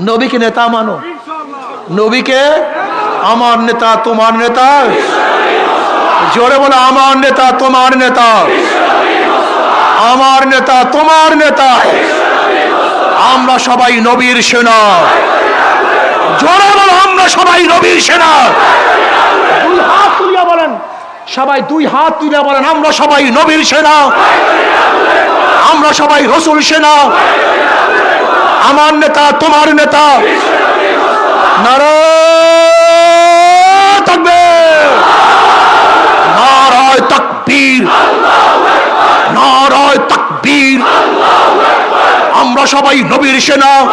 নবীকে নেতা মানো। নবীকে আমার নেতা, তোমার নেতা। জোরে বলো, আমার নেতা, তোমার নেতা। আমার নেতা, তোমার নেতা। আমরা সবাই নবীর সেনা। জোরে বলো, আমরা সবাই নবীর সেনা। দুই হাত তুলিয়া বলেন। সবাই দুই হাত তুলে বলেন, আমরা সবাই নবীর সেনা। আমরা সবাই রসুল সেনা। আমার নেতা, তোমার নেতা। নারায় থাকবে। নারায় তাকবীর। নারায় তাকবীর। আমরা সবাই নবীর সেনা।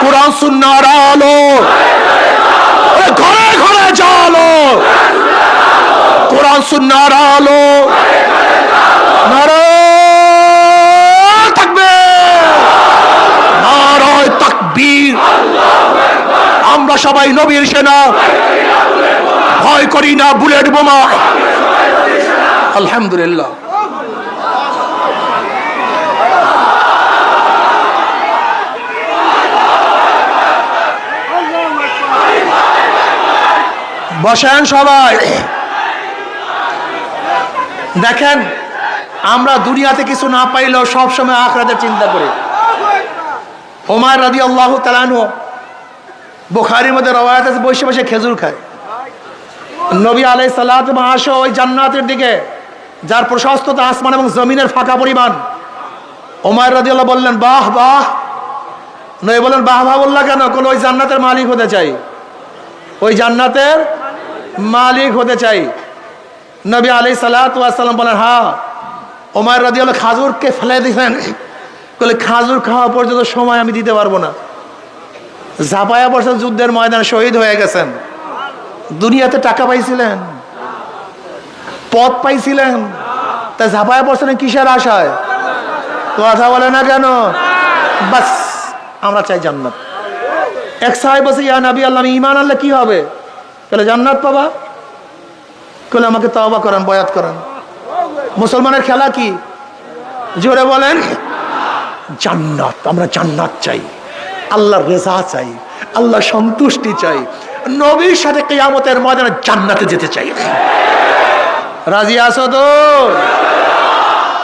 কোরআন সুন্নার আলো। ঘরে ঘরে জালো। কোরআন সুন্নার আলো। নারায় থাকবে নারায় তাকবীর আমরা সবাই নবীর সেনা। ভয় করি না, বুলেট বোমা। আলহামদুলিল্লাহ। বসেন সবাই। দেখেন, আমরা দুনিয়াতে কিছু না পাইলেও সবসময় আখরাতের চিন্তা করি। ওমার রাদি আল্লাহ তালানু বোখারির মধ্যে রবায়াত আছে, বসে বসে খেজুর খায়। নবী আলাই সাল্লাত আসো ওই জান্নাতের দিকে, যার প্রশস্ততা আসমান এবং জমিনের ফাঁকা পরিমাণ। ওমার রাজি আল্লাহ বললেন, বাহ বাহ। নই বললেন, বাহ বাহ বললা কেন? কোন ওই জান্নাতের মালিক হতে চাই। ওই জান্নাতের মালিক হতে চাই। নবী আলি সাল্লাম বলেন, হা। ওমার রাজি আল্লাহ খাজুরকে ফেলে দিলেন। বলে খাজুর খাওয়া পর্যন্ত সময় আমি দিতে পারব না। ঝাপায়া পড়ছেন যুদ্ধের ময়দানে শহীদ হয়ে গেছেন। দুনিয়াতে টাকা পাইছিলেন। পথ পাইছিলেন। তা ঝাপায়া পড়ছেন কিসের আশায়? কথা বলে না কেন? বাস, আমরা চাই জান্নাত। এক সাহেব বসে ইয়া নবী আল্লাহ ইমান আল্লাহ কি হবে? বলে, জান্নাত পাবা? বলে, আমাকে তওবা করেন, বয়াত করেন। মুসলমানের খেলা কি? জোরে বলেন, জান্নাত, আমরা জান্নাত চাই। আল্লাহর রেজা চাই, আল্লাহ সন্তুষ্টি চাই, নবীর সাথে কেয়ামতের ময়দানে জান্নাতে যেতে চাই। রাজি আছো তো?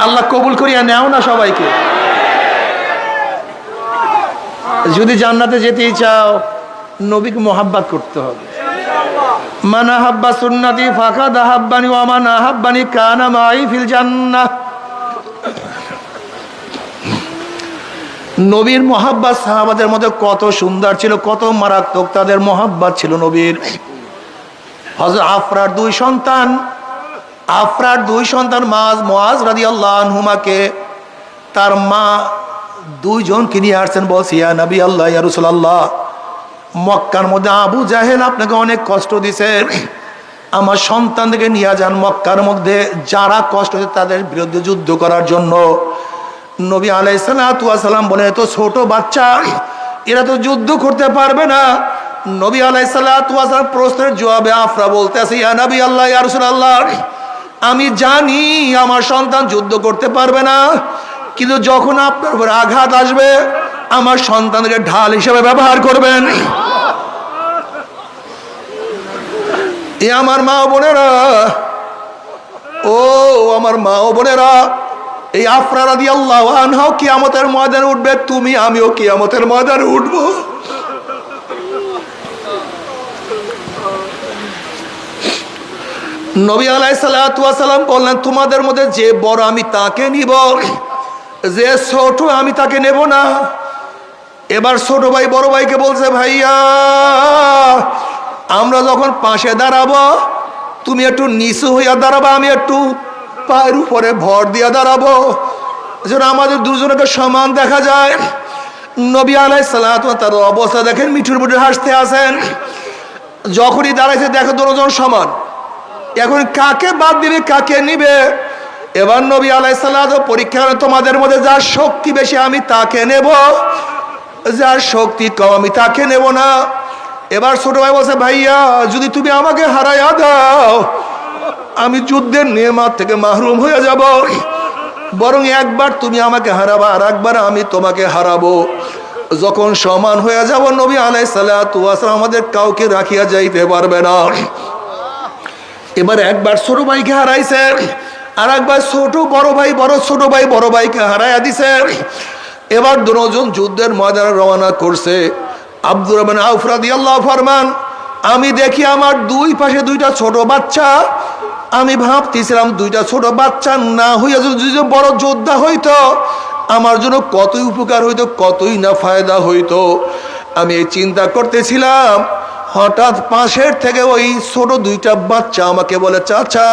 আল্লাহ কবুল করিয়া নেও না সবাইকে। যদি জান্নাতে যেতেই চাও, নবীকে মোহাব্বাত করতে হবে। মানা হাব্বা সুন্নাতি ফাঁকা দাহাব্বানি ওয়ামানা হাব্বানি কানা মাই ফিল জান্নাহ। নবীর মহাব্বাত সাহাবাদের মধ্যে কত সুন্দর ছিল, কত মারাত্মক তাদের মহাব্বাত ছিল নবীর। হজরত আফরার দুই সন্তান, আফরার দুই সন্তান মাজ মোয়াজ রাদি আল্লাহ হুমাকে তার মা দুইজনকে নিয়ে আসছেন, বলছি, ইয়া নবী আল্লাহ, ইয়া রসুলাল্লাহ, মক্কার মধ্যে আবু জাহেল আপনাকে অনেক কষ্ট দিছে। আমার সন্তানদেরকে নিয়ে যান মক্কার মধ্যে, যারা কষ্ট তাদের বিরুদ্ধে যুদ্ধ করার জন্য। নবী আলাইসালাম বলে এত ছোট বাচ্চা, এরা তো যুদ্ধ করতে পারবে না। নবী আলাইসালাম প্রশ্নের জবাবে আফরা বলতে আছে ইয়া নবী আল্লাহ রাসূলুল্লাহ, আমি জানি আমার সন্তান যুদ্ধ করতে পারবে না, কিন্তু যখন আপনার উপর আঘাত আসবে, আমার সন্তানকে ঢাল হিসেবে ব্যবহার করবেন। এ আমার মা বোনেরা, ও আমার মা বোনেরা এই আফরারা দিয়ে আল্লাহ আনহাও কিয়ামতের ময়দানে উঠবে, তুমি, আমিও কিয়ামতের ময়দানে উঠবো। নবী আলাই সাল্লাম বললেন, তোমাদের মধ্যে যে বড় আমি তাকে নিব, যে ছোট আমি তাকে নেব না। এবার ছোট ভাই, বড় ভাইকে বলছে, ভাইয়া, আমরা যখন পাশে দাঁড়াবো, তুমি একটু নিচু হইয়া দাঁড়াবো, আমি একটু পায়ের উপরে ভর দিয়া দাঁড়াবো। যেন আমাদের দুজনকে সমান দেখা যায়। নবী আলাই সাল্লাহ তার অবস্থা দেখেন, মিঠুর মুঠুর হাসতে আসেন। যখনই দাঁড়াইছে, দেখো দুজন সমান। এখন কাকে বাদ দিবে, কাকে নিবে? এবার নবী আলাই সাল্লাহ পরীক্ষা তোমাদের মধ্যে যার শক্তি বেশি, আমি তাকে নেব। যার শক্তি কম, আমি তাকে নেব না। এবার ছোট ভাই বলছে, ভাইয়া, যদি তুমি আমাকে হারাইয়া দাও আমি যুদ্ধের নিয়মাত থেকে মাহরুম হয়ে যাব। বরং একবার তুমি আমাকে হারাবা, আর একবার আমি তোমাকে হারাবো। যখন সমান হয়ে যাব, নবী আলাই সালাম আমাদের কাউকে রাখিয়া যাইতে পারবে না। এবার একবার ছোট ভাইকে হারাইছে, আর একবার ছোট বড় ভাই, বড় ছোট ভাই, বড় ভাইকে হারাইয়া দিছে। এবার দুজন যুদ্ধের ময়দানে রওনা করছে। আব্দুর রহমান আউফরাদি আল্লাহ ফরমান আমি দেখি আমার দুই পাশে দুইটা ছোট বাচ্চা। আমি ভাবতেছিলাম দুইটা ছোট বাচ্চা না হইয়া যদি বড় যোদ্ধা হইতো, আমার জন্য কতই উপকার হইতো, কতই না ফায়দা হইতো। আমি এই চিন্তা করতেছিলাম, হঠাৎ পাশের থেকে ওই ছোট দুইটা বাচ্চা আমাকে বলে, চাচা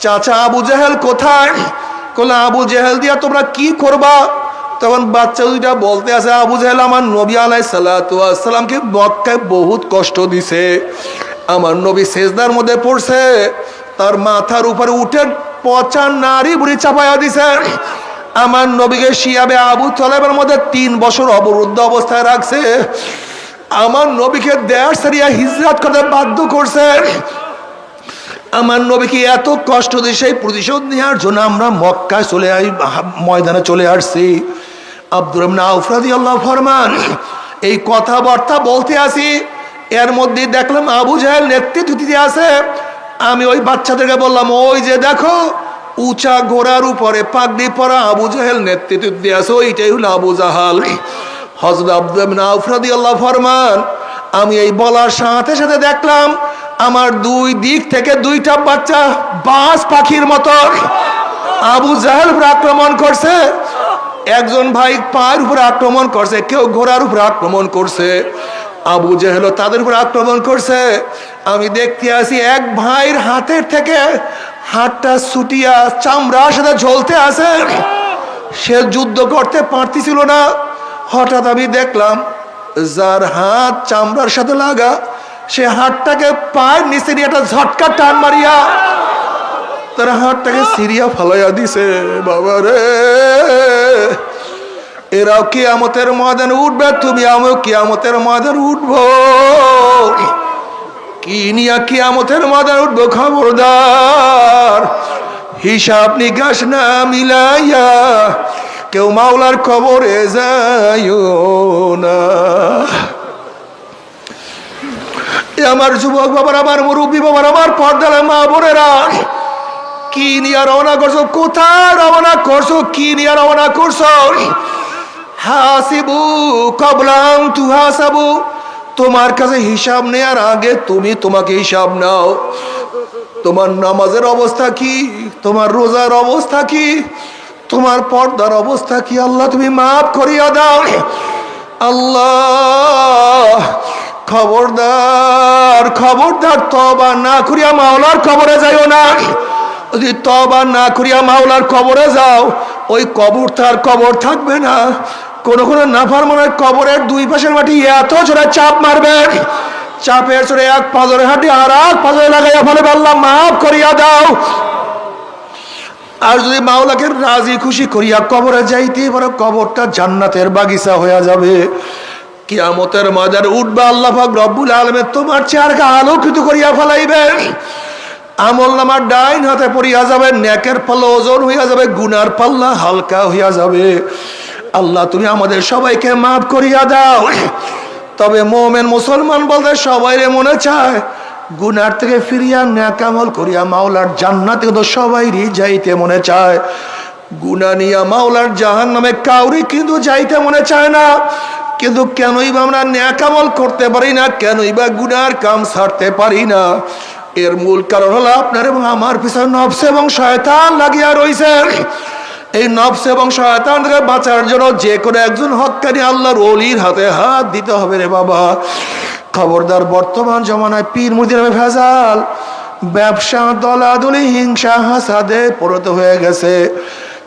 চাচা আবু জেহেল কোথায়? কোলে আবু জেহেল দিয়া তোমরা কি করবা? তখন বাচ্চা দুইটা বলতে আছে, আবু জেহেল আমার নবী আলাই সাল্লাতামকে মক্কায় বহুত কষ্ট দিছে। আমার নবী সেজদার মধ্যে পড়ছে, তার মাথার উপরে উঠে পচা নারী বুড়ি চাপাইয়া দিছে। আমার নবীকে শিয়াবে আবু তলেবের মধ্যে তিন বছর অবরুদ্ধ অবস্থায় রাখছে। আমার নবীকে দেড় সারিয়া হিজরাত করতে বাধ্য করছে। আমার নবীকে এত কষ্ট দিয়ে সেই প্রতিশোধ নেওয়ার জন্য আমরা মক্কায় চলে আই, ময়দানে চলে আসছি। আব্দুর আউফরাদি আল্লাহ ফরমান, এই কথাবার্তা বলতে আসি, এর মধ্যে দেখলাম আবু জাহেল নেতৃত্ব দিতে আছে, আমি ওই বাচ্চাদেরকে বললাম, ওই যে দেখো, উঁচা ঘোড়ার উপরে পাগড়ি পরা আবু জাহেল নেতৃত্ব দিয়ে আছে, ওইটাই হলো আবু জাহাল। হজরত আব্দুল আল্লাহ ফরমান, আমি এই বলার সাথে সাথে দেখলাম, আমার দুই দিক থেকে দুইটা বাচ্চা বাস পাখির মতো। আবু জাহেল আক্রমণ করছে একজন ভাই পায়ের উপরে আক্রমণ করছে, কেউ ঘোড়ার উপরে আক্রমণ করছে। আবু জাহেল তাদের উপরে আক্রমণ করছে। আমি দেখতে আসি এক ভাইয়ের হাতের থেকে হাতটা ছুটিয়া চামড়ার সাথে ঝলতে আছে। সে যুদ্ধ করতে পারতেছিল না। হঠাৎ আমি দেখলাম যার হাত চামড়ার সাথে লাগা, সে হাতটাকে পায়ের নিচে নিয়ে একটা ঝটকা টান মারিয়া তার হাতটাকে সিরিয়া ফালাইয়া দিছে, বাবা রে। এরাও কিয়ামতের ময়দানে উঠবে, তুমি, আমিও কিয়ামতের ময়দানে উঠব। কি নিয়া কিয়ামতের ময়দানে উঠবো, খবরদার? হিসাব নিকাশ না মিলাইয়া কেউ মাওলার কবরে যাইও না। আমার যুবক বাবার, আমার মুরব্বী বাবার, আমার পর্দালে মা বোনেরা কি নিয়ে রওনা করছ? কোথায় রওনা করছ? কি নিয়ে রওনা করছ? হাসিবু, কবলাম, তু হাসাবু। তোমার কাছে হিসাব নেয়ার আগে তুমি তোমাকে হিসাব নাও। তোমার নামাজের অবস্থা কি? তোমার রোজার অবস্থা কি? তোমার পর্দার অবস্থা কি? আল্লাহ, তুমি মাফ করিয়া দাও। আল্লাহ, খবরদার খবরদার তবা না করিয়া মাওলার খবরে যাইও না। যদি তবা না করিয়া মাওলার কবরে যাও, ওই কবর তার কবর থাকবে না। কোন কোন নাফার মনে কবরের দুই পাশের মাটি এত জোরে চাপ মারবে, চাপের চড়ে এক পাজরে হাঁটি আর এক পাজরে লাগাইয়া ফলে আল্লাহ মাফ করিয়া দাও। আর যদি মাওলাকে রাজি খুশি করিয়া কবরে যাইতে পারো, কবরটা জান্নাতের বাগিচা হয়ে যাবে। কিয়ামতের ময়দান উঠবে আল্লাহ রব্বুল আলমে তোমার চেহারকে আলোকিত করিয়া ফেলাইবেন। আমল নামার ডাইন হাতে পড়িয়া যাবে, নেকের পাল্লা ওজন হইয়া যাবে, গুনার পাল্লা হালকা হইয়া যাবে। আল্লাহ, তুমি আমাদের সবাইকে মাফ করিয়া দাও। তবে মোমেন মুসলমান বলতে সবাই মনে চায়, গুনার থেকে ফিরিয়া ন্যাকামল করিয়া মাওলার জান্নাতে তো সবাইরই যাইতে মনে চায়। গুনা নিয়া মাওলার জাহান নামে কাউরি কিন্তু যাইতে মনে চায় না। কিন্তু কেনই বা আমরা ন্যাকামল করতে পারি না, কেনই বা গুনার কাম ছাড়তে পারি না। এর মূল কারণ হলো আপনার এবং আমার পিছনে নবস এবং শয়তান লাগিয়া রয়েছে এই নবস এবং শয়তান থেকে বাঁচার জন্য যে কোনো একজন হকানি আল্লাহর অলির হাতে হাত দিতে হবে রে বাবা। খবরদার বর্তমান জমানায় পীর মুদির ভেজাল, ব্যবসা, দলাদলি, হিংসা, হাসাদে পরিণত হয়ে গেছে।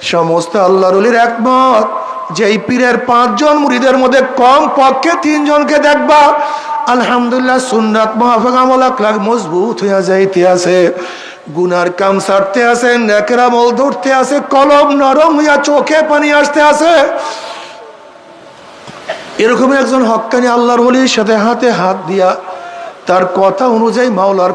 সমস্ত আল্লাহর অলির একমত, যেই পীরের পাঁচজন মুড়িদের মধ্যে কম পক্ষে তিনজনকে দেখবা আলহামদুলিল্লাহ সুন্নাত মহাফেক আমল আকলাক মজবুত হইয়া যাইতে আছে। গুনার কাম সারতে আছে, নেকের মল ধরতে আছে, কলম নরম হইয়া চোখে পানি আসতে আছে। এরকম একজন হক্কানি আল্লাহর হলির সাথে হাতে হাত দিয়া তার কথা অনুযায়ী মাওলার